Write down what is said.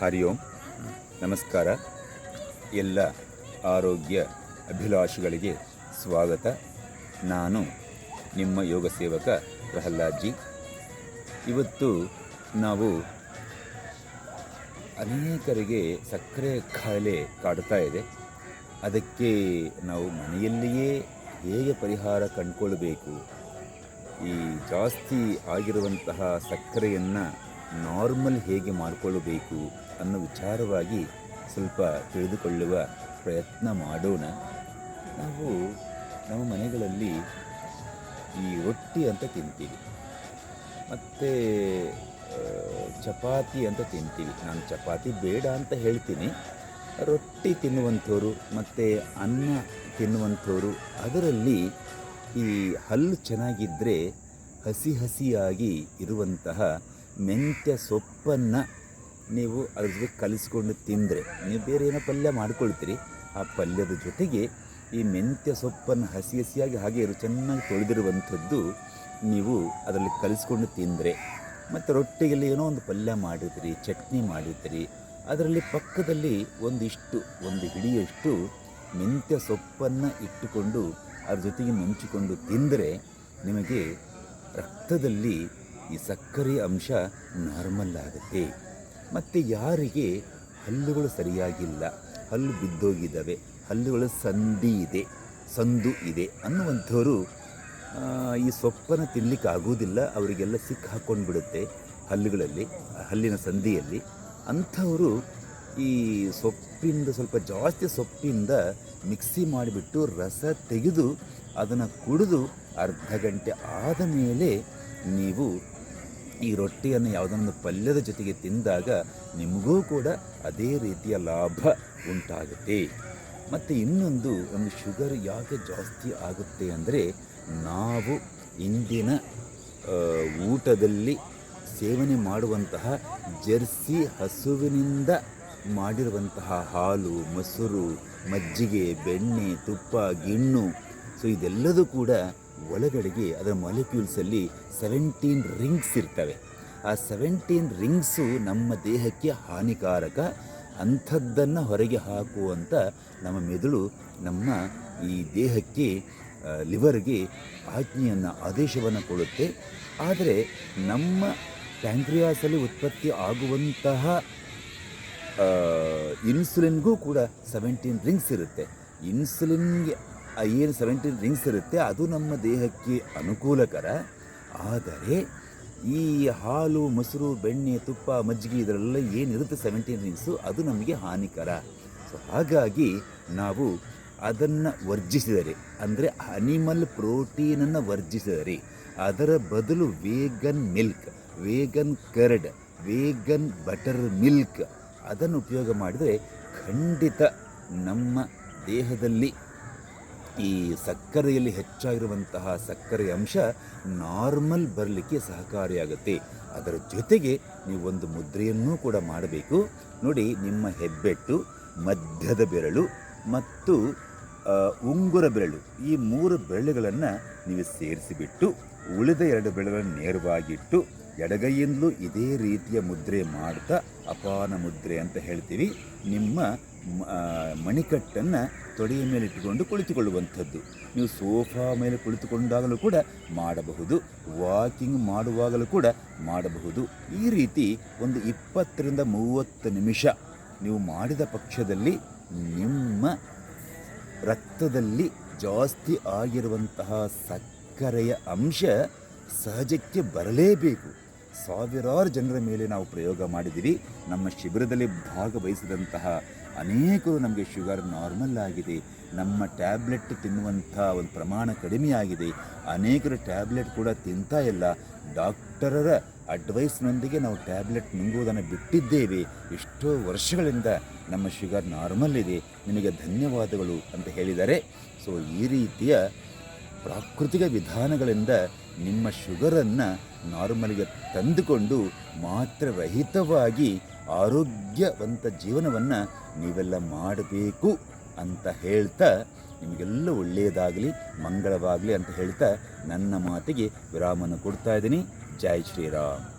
ಹರಿ ಓಂ. ನಮಸ್ಕಾರ. ಎಲ್ಲ ಆರೋಗ್ಯ ಅಭಿಲಾಷಿಗಳಿಗೆ ಸ್ವಾಗತ. ನಾನು ನಿಮ್ಮ ಯೋಗ ಸೇವಕ ಪ್ರಹ್ಲಾದ್ಜಿ. ಇವತ್ತು ನಾವು ಅನೇಕರಿಗೆ ಸಕ್ಕರೆ ಖಾಯಿಲೆ ಕಾಡ್ತಾ ಇದೆ. ಅದಕ್ಕೆ ನಾವು ಮನೆಯಲ್ಲಿಯೇ ಹೇಗೆ ಪರಿಹಾರ ಕಂಡುಕೊಳ್ಬೇಕು ಈ ಜಾಸ್ತಿ ಆಗಿರುವಂತಹ ಸಕ್ಕರೆಯನ್ನು ನಾರ್ಮಲ್ ಹೇಗೆ ಮಾಡಿಕೊಳ್ಳಬೇಕು ಅನ್ನೋ ವಿಚಾರವಾಗಿ ಸ್ವಲ್ಪ ತಿಳಿದುಕೊಳ್ಳುವ ಪ್ರಯತ್ನ ಮಾಡೋಣ. ನಾವು ನಮ್ಮ ಮನೆಗಳಲ್ಲಿ ಈ ರೊಟ್ಟಿ ಅಂತ ತಿಂತೀವಿ. ಮತ್ತು ಚಪಾತಿ ಅಂತ ತಿಂತೀವಿ. ನಾನು ಚಪಾತಿ ಬೇಡ ಅಂತ ಹೇಳ್ತೀನಿ. ರೊಟ್ಟಿ ತಿನ್ನುವಂಥವ್ರು ಮತ್ತು ಅನ್ನ ತಿನ್ನುವಂಥವ್ರು ಅದರಲ್ಲಿ ಈ ಹಲ್ಲು ಚೆನ್ನಾಗಿದ್ದರೆ ಹಸಿ ಹಸಿಯಾಗಿ ಇರುವಂತಹ ಮೆಂತ್ಯ ಸೊಪ್ಪನ್ನು ನೀವು ಅದ್ರ ಜೊತೆ ಕಲಿಸ್ಕೊಂಡು ತಿಂದರೆ, ನೀವು ಬೇರೆ ಏನೋ ಪಲ್ಯ ಮಾಡ್ಕೊಳ್ತೀರಿ, ಆ ಪಲ್ಯದ ಜೊತೆಗೆ ಈ ಮೆಂತ್ಯ ಸೊಪ್ಪನ್ನು ಹಸಿ ಹಸಿಯಾಗಿ ಹಾಗೆ ಚೆನ್ನಾಗಿ ತೊಳೆದಿರುವಂಥದ್ದು ನೀವು ಅದರಲ್ಲಿ ಕಲಿಸ್ಕೊಂಡು ತಿಂದರೆ, ಮತ್ತು ರೊಟ್ಟಿಗೆಲ್ಲ ಏನೋ ಒಂದು ಪಲ್ಯ ಮಾಡಿದ್ರಿ, ಚಟ್ನಿ ಮಾಡಿದ್ರಿ, ಅದರಲ್ಲಿ ಪಕ್ಕದಲ್ಲಿ ಒಂದಿಷ್ಟು, ಒಂದು ಹಿಡಿಯಷ್ಟು ಮೆಂತ್ಯ ಸೊಪ್ಪನ್ನು ಇಟ್ಟುಕೊಂಡು ಅದ್ರ ಜೊತೆಗೆ ಮುಂಚಿಕೊಂಡು ತಿಂದರೆ ನಿಮಗೆ ರಕ್ತದಲ್ಲಿ ಈ ಸಕ್ಕರೆ ಅಂಶ ನಾರ್ಮಲ್ ಆಗುತ್ತೆ. ಮತ್ತು ಯಾರಿಗೆ ಹಲ್ಲುಗಳು ಸರಿಯಾಗಿಲ್ಲ, ಹಲ್ಲು ಬಿದ್ದೋಗಿದ್ದಾವೆ, ಹಲ್ಲುಗಳ ಸಂಧಿ ಇದೆ, ಸಂದು ಇದೆ ಅನ್ನುವಂಥವರು ಈ ಸೊಪ್ಪನ್ನು ತಿನ್ನಲಿಕ್ಕೆ ಆಗೋದಿಲ್ಲ ಅವರಿಗೆಲ್ಲ ಸಿಕ್ಕ ಹಾಕ್ಕೊಂಡು ಬಿಡುತ್ತೆ ಹಲ್ಲುಗಳಲ್ಲಿ, ಹಲ್ಲಿನ ಸಂಧಿಯಲ್ಲಿ. ಅಂಥವರು ಈ ಸೊಪ್ಪಿಂದ, ಸ್ವಲ್ಪ ಜಾಸ್ತಿ ಸೊಪ್ಪಿಂದ ಮಿಕ್ಸಿ ಮಾಡಿಬಿಟ್ಟು ರಸ ತೆಗೆದು ಅದನ್ನು ಕುಡಿದು ಅರ್ಧ ಗಂಟೆ ಆದ ಮೇಲೆ ನೀವು ಈ ರೊಟ್ಟಿಯನ್ನು ಯಾವುದೊಂದು ಪಲ್ಯದ ಜೊತೆಗೆ ತಿಂದಾಗ ನಿಮಗೂ ಕೂಡ ಅದೇ ರೀತಿಯ ಲಾಭ ಉಂಟಾಗುತ್ತೆ. ಮತ್ತು ಇನ್ನೊಂದು, ಒಂದು ಶುಗರ್ ಯಾಕೆ ಜಾಸ್ತಿ ಆಗುತ್ತೆ ಅಂದರೆ ನಾವು ಇಂದಿನ ಊಟದಲ್ಲಿ ಸೇವನೆ ಮಾಡುವಂತಹ ಜರ್ಸಿ ಹಸುವಿನಿಂದ ಮಾಡಿರುವಂತಹ ಹಾಲು, ಮೊಸರು, ಮಜ್ಜಿಗೆ, ಬೆಣ್ಣೆ, ತುಪ್ಪ, ಗಿಣ್ಣು, ಸೊ ಇದೆಲ್ಲದೂ ಕೂಡ ಒಳಗಡೆಗೆ ಅದರ ಮಾಲಿಕ್ಯೂಲ್ಸಲ್ಲಿ ಸೆವೆಂಟೀನ್ ರಿಂಗ್ಸ್ ಇರ್ತವೆ. ಆ ಸೆವೆಂಟೀನ್ ರಿಂಗ್ಸು ನಮ್ಮ ದೇಹಕ್ಕೆ ಹಾನಿಕಾರಕ, ಅಂಥದ್ದನ್ನು ಹೊರಗೆ ಹಾಕುವಂಥ ನಮ್ಮ ಮೆದುಳು ನಮ್ಮ ಈ ದೇಹಕ್ಕೆ ಲಿವರ್ಗೆ ಆಜ್ಞೆಯನ್ನು, ಆದೇಶವನ್ನು ಕೊಡುತ್ತೆ. ಆದರೆ ನಮ್ಮ ಪ್ಯಾಂಕ್ರಿಯಾಸಲ್ಲಿ ಉತ್ಪತ್ತಿ ಆಗುವಂತಹ ಇನ್ಸುಲಿನ್ಗೂ ಕೂಡ ಸೆವೆಂಟೀನ್ ರಿಂಗ್ಸ್ ಇರುತ್ತೆ. ಇನ್ಸುಲಿನ್ಗೆ ಏನು ಸೆವೆಂಟೀನ್ ರಿಂಗ್ಸ್ ಇರುತ್ತೆ, ಅದು ನಮ್ಮ ದೇಹಕ್ಕೆ ಅನುಕೂಲಕರ. ಆದರೆ ಈ ಹಾಲು, ಮೊಸರು, ಬೆಣ್ಣೆ, ತುಪ್ಪ, ಮಜ್ಜಿಗೆ ಇದರೆಲ್ಲ ಏನಿರುತ್ತೆ ಸೆವೆಂಟೀನ್ ರಿಂಗ್ಸು ಅದು ನಮಗೆ ಹಾನಿಕರ. ಸೊ ಹಾಗಾಗಿ ನಾವು ಅದನ್ನು ವರ್ಜಿಸಿದರೆ, ಅಂದರೆ ಅನಿಮಲ್ ಪ್ರೋಟೀನನ್ನು ವರ್ಜಿಸಿದರೆ, ಅದರ ಬದಲು vegan milk vegan curd vegan buttermilk ಅದನ್ನು ಉಪಯೋಗ ಮಾಡಿದರೆ ಖಂಡಿತ ನಮ್ಮ ದೇಹದಲ್ಲಿ ಈ ಸಕ್ಕರೆಯಲ್ಲಿ ಹೆಚ್ಚಾಗಿರುವಂತಹ ಸಕ್ಕರೆ ಅಂಶ ನಾರ್ಮಲ್ ಬರಲಿಕ್ಕೆ ಸಹಕಾರಿಯಾಗುತ್ತೆ. ಅದರ ಜೊತೆಗೆ ನೀವು ಒಂದು ಮುದ್ರೆಯನ್ನು ಕೂಡ ಮಾಡಬೇಕು. ನೋಡಿ, ನಿಮ್ಮ ಹೆಬ್ಬೆಟ್ಟು, ಮಧ್ಯದ ಬೆರಳು ಮತ್ತು ಉಂಗುರ ಬೆರಳು. ಈ ಮೂರು ಬೆರಳುಗಳನ್ನು ನೀವು ಸೇರಿಸಿಬಿಟ್ಟು, ಉಳಿದ ಎರಡು ಬೆರಳುಗಳನ್ನು ನೇರವಾಗಿಟ್ಟು ಎಡಗೈಯಿಂದಲೂ ಇದೇ ರೀತಿಯ ಮುದ್ರೆ ಮಾಡ್ತಾ ಅಪಾನ ಮುದ್ರೆ ಅಂತ ಹೇಳ್ತೀವಿ. ನಿಮ್ಮ ಮಣಿಕಟ್ಟನ್ನು ತೊಡೆಯ ಮೇಲೆ ಇಟ್ಟುಕೊಂಡು ಕುಳಿತುಕೊಳ್ಳುವಂಥದ್ದು. ನೀವು ಸೋಫಾ ಮೇಲೆ ಕುಳಿತುಕೊಂಡಾಗಲೂ ಕೂಡ ಮಾಡಬಹುದು. ವಾಕಿಂಗ್ ಮಾಡುವಾಗಲೂ ಕೂಡ ಮಾಡಬಹುದು. ಈ ರೀತಿ ಒಂದು ಇಪ್ಪತ್ತರಿಂದ ಮೂವತ್ತು ನಿಮಿಷ ನೀವು ಮಾಡಿದ ಪಕ್ಷದಲ್ಲಿ ನಿಮ್ಮ ರಕ್ತದಲ್ಲಿ ಜಾಸ್ತಿ ಆಗಿರುವಂತಹ ಸಕ್ಕರೆಯ ಅಂಶ ಸಹಜಕ್ಕೆ ಬರಲೇಬೇಕು. ಸಾವಿರಾರು ಜನರ ಮೇಲೆ ನಾವು ಪ್ರಯೋಗ ಮಾಡಿದ್ದೀವಿ. ನಮ್ಮ ಶಿಬಿರದಲ್ಲಿ ಭಾಗವಹಿಸಿದಂತಹ ಅನೇಕರು ನಮಗೆ ಶುಗರ್ ನಾರ್ಮಲ್ ಆಗಿದೆ. ನಮ್ಮ ಟ್ಯಾಬ್ಲೆಟ್ ತಿನ್ನುವಂಥ ಒಂದು ಪ್ರಮಾಣ ಕಡಿಮೆಯಾಗಿದೆ ಅನೇಕರು ಟ್ಯಾಬ್ಲೆಟ್ ಕೂಡ ತಿಂತಾ ಇಲ್ಲ. ಡಾಕ್ಟರರ ಅಡ್ವೈಸ್ನೊಂದಿಗೆ ನಾವು ಟ್ಯಾಬ್ಲೆಟ್ ನುಂಗುವುದನ್ನು ಬಿಟ್ಟಿದ್ದೇವೆ. ಎಷ್ಟೋ ವರ್ಷಗಳಿಂದ ನಮ್ಮ ಶುಗರ್ ನಾರ್ಮಲ್ ಇದೆ. ನಿಮಗೆ ಧನ್ಯವಾದಗಳು ಅಂತ ಹೇಳಿದ್ದಾರೆ. ಸೊ, ಈ ರೀತಿಯ ಪ್ರಾಕೃತಿಕ ವಿಧಾನಗಳಿಂದ ನಿಮ್ಮ ಶುಗರನ್ನು ನಾರ್ಮಲ್ಗೆ ತಂದುಕೊಂಡು ಮಾತ್ರ ರಹಿತವಾಗಿ ಆರೋಗ್ಯವಂತ ಜೀವನವನ್ನು ನೀವೆಲ್ಲ ಮಾಡಬೇಕು ಅಂತ ಹೇಳ್ತಾ, ನಿಮಗೆಲ್ಲ ಒಳ್ಳೆಯದಾಗಲಿ, ಮಂಗಳವಾಗಲಿ ಅಂತ ಹೇಳ್ತಾ ನನ್ನ ಮಾತಿಗೆ ವಿರಾಮನ ಕೊಡ್ತಾ ಇದ್ದೀನಿ. ಜೈ ಶ್ರೀರಾಮ್.